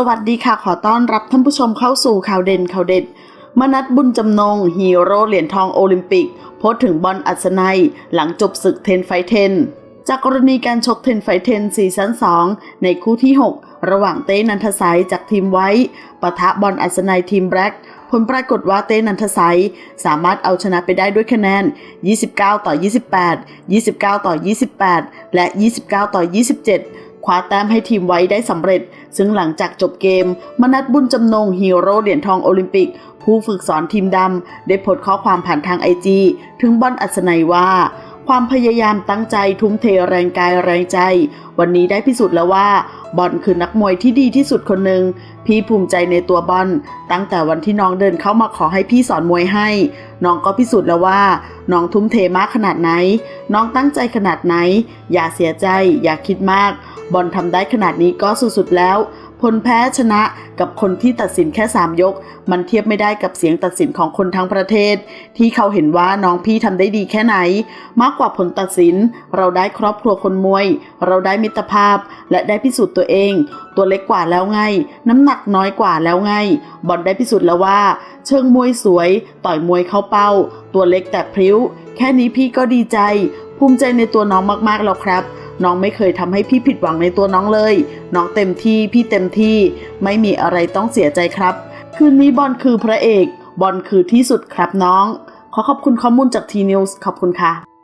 สวัสดีค่ะ ขอต้อนรับท่านผู้ชมเข้าสู่ข่าวเด่นข่าวเด็ด มนัดบุญจำนง ฮีโร่เหรียญทองโอลิมปิก โพสถึงบอลอัศนัย หลังจบศึกเทนไฟเทน จากกรณีการชกเทนไฟเทนซีซั่น2 ในคู่ที่ 6 ระหว่างเต้นันทสัยจากทีมไว้ปะทะบอลอัศนัยทีมแบล็กผลปรากฏว่าเต้นันทสัยสามารถเอาชนะไปได้ด้วยคะแนน 29 ต่อ 28 29 ต่อ 28 และ 29 ต่อ 27 คว้าแต้มให้ทีมไว้ได้สำเร็จ ซึ่งหลังจากจบเกม มนัดบุญจำนงฮีโร่เหรียญทองโอลิมปิก ผู้ฝึกสอนทีมดำได้โพสต์ข้อความผ่านทางไอจีถึงบอลอัศนัยว่า ความพยายามตั้งใจทุ่มเทแรงกายแรงใจ วันนี้ได้พิสูจน์แล้วว่าบอลคือนักมวยที่ดีที่สุดคนหนึ่งพี่ภูมิใจในตัวบอลตั้งแต่วันที่น้องเดินเข้ามาขอให้พี่สอนมวยให้ น้องก็พิสูจน์แล้วว่า น้องทุ่มเทมากขนาดไหน น้องตั้งใจขนาดไหน อย่าเสียใจ อย่าคิดมาก บอลทำได้ขนาดนี้ก็สุดๆแล้ว ผลแพ้ชนะกับคนที่ตัดสินแค่ 3 ยก มันเทียบไม่ได้กับเสียงตัดสินของคนทั้งประเทศ ที่เขาเห็นว่าน้องพี่ทำได้ดีแค่ไหน มากกว่าผลตัดสิน เราได้ครอบครัวคนมวย เราได้มิตรภาพ และได้พิสูจน์ตัวเอง ตัวเล็กกว่าแล้วไง น้ำหนักน้อยกว่าแล้วไง บอลได้พิสูจน์แล้วว่า เชิงมวยสวย ต่อยมวยเข้าเป้า ตัวเล็กแต่พริ้ว แค่นี้พี่ก็ดีใจ ภูมิใจในตัวน้องมากๆแล้วครับ น้องไม่เคยทำให้พี่ผิดหวังในตัวน้องเลย น้องเต็มที่พี่เต็มที่ ไม่มีอะไรต้องเสียใจครับ คืนนี้บอลคือพระเอก บอลคือที่สุดครับน้อง ขอขอบคุณข้อมูลจากทีนิวส์ขอบคุณค่ะ